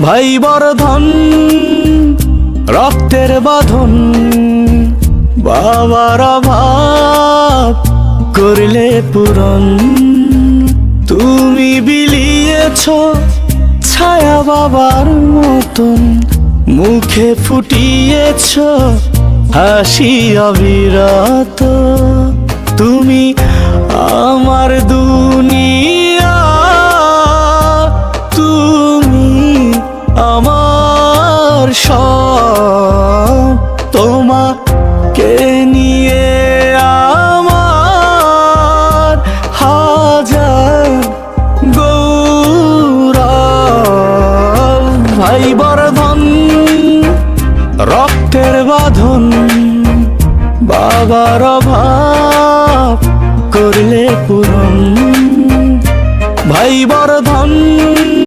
ভাই বর্ধন রক্তের বাঁধন, বাবার অভাব করলে পূরণ। তুমি বিলিয়েছ ছায়া বাবার মতন, মুখে ফুটিয়েছ হাসি অবিরত। তুমি আমার দুনিয়া সব তোমাকে নিয়ে আমার হাজার গৌরব। ভাই বর্ধন, রক্তের বাঁধন, বাবার অভাব করলে পূরণ। ভাই বর্ধন